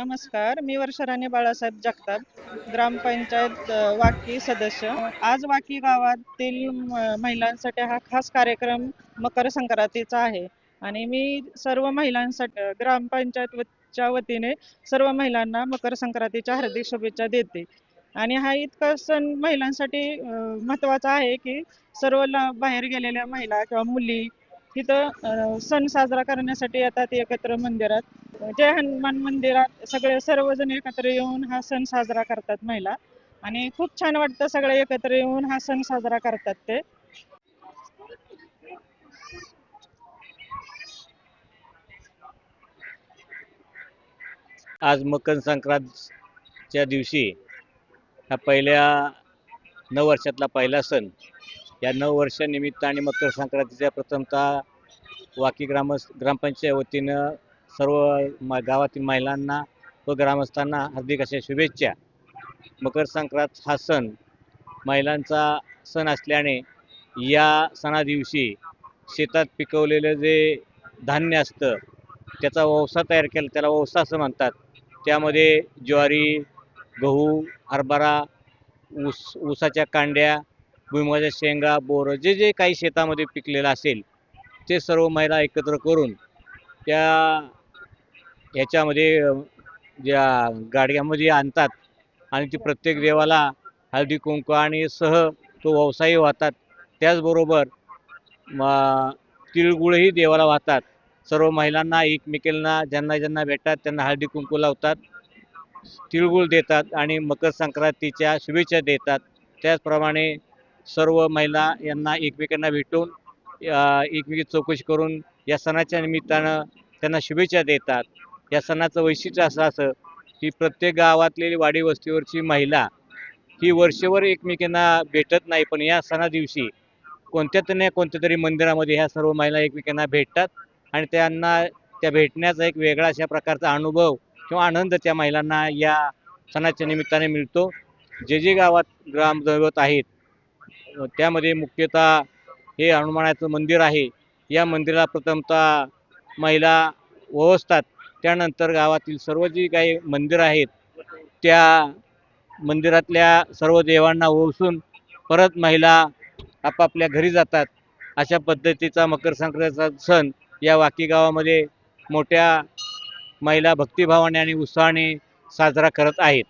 नमस्कार मी वर्षराणे बाळासाहेब जगताप ग्रामपंचायत वाकी सदस्य. आज वाकी गावातील म- महिलांसाठी हा खास कार्यक्रम मकर संक्रांतीचा आहे. आणि मी सर्व महिलांसाठी ग्रामपंचायतच्या ग्रामपंचायत च्या वतीने सर्व महिलांना मकर संक्रांतीच्या हार्दिक शुभेच्छा देते. आणि हा इतका सण महिलांसाठी महत्त्वाचा आहे की सर्व ला- बाहेर गेलेल्या महिला किंवा मुली तिथं सण साजरा करण्यासाठी येतात एकत्र मंदिरात. जय हनुमान मंदिरात सगळे सर्वजण एकत्र येऊन हा सण साजरा करतात महिला. आणि खूप छान वाटतं सगळे एकत्र येऊन हा सण साजरा करतात ते. आज मकर संक्रांतच्या दिवशी हा पहिल्या नऊ वर्षातला पहिला सण या नऊ वर्षानिमित्त आणि मकर संक्रांतीच्या प्रथमतः वाकी ग्राम ग्रामपंचायत वतीनं सर्व गावातील महिलांना व ग्रामस्थांना हार्दिक अशा शुभेच्छा. मकर संक्रांत हा सण महिलांचा सण असल्याने या सणादिवशी शेतात पिकवलेलं जे धान्य असतं त्याचा ववसा तयार केला त्याला ववसा असं म्हणतात. त्यामध्ये ज्वारी गहू हरभरा ऊस ऊसाच्या कांड्या भुईमुगाच्या शेंगा बोरं जे जे काही शेतामध्ये पिकलेलं असेल ते सर्व महिला एकत्र करून त्या ह्याच्यामध्ये ज्या गाडग्यामध्ये आणतात आणि ती प्रत्येक देवाला हळदी कुंकू आणि सह तो व्यवसायही वाहतात. त्याचबरोबर तिळगुळही देवाला वाहतात. सर्व महिलांना एकमेकींना ज्यांना ज्यांना भेटतात त्यांना हळदी कुंकू लावतात तिळगुळ देतात आणि मकर संक्रांतीच्या शुभेच्छा देतात. त्याचप्रमाणे सर्व महिला यांना एकमेकांना भेटून एकमेकी चौकशी करून या सणाच्या निमित्तानं त्यांना शुभेच्छा देतात. या सणाचं वैशिष्ट्य असं असं की प्रत्येक गावातलेली वाडी वस्तीवरची महिला ही वर्षभर एकमेकांना भेटत नाही पण या सणादिवशी कोणत्या तरी नाही कोणत्या तरी मंदिरामध्ये ह्या सर्व महिला एकमेकांना भेटतात आणि त्यांना त्या भेटण्याचा एक वेगळा अशा प्रकारचा अनुभव किंवा आनंद त्या महिलांना या सणाच्या निमित्ताने मिळतो. जे जे गावात ग्रामदैवत आहेत त्यामध्ये मुख्यतः हे हनुमानाचं मंदिर आहे. या मंदिराला प्रथमतः महिला ओवसतात त्यानंतर गावातील सर्व जी काही मंदिरं आहेत त्या मंदिरातल्या सर्व देवांना ओवसून परत महिला आपापल्या घरी जातात. अशा पद्धतीचा मकर संक्रांतीचा सण या वाकी गावामध्ये मोठ्या महिला भक्तिभावाने आणि उत्साहाने साजरा करत आहेत.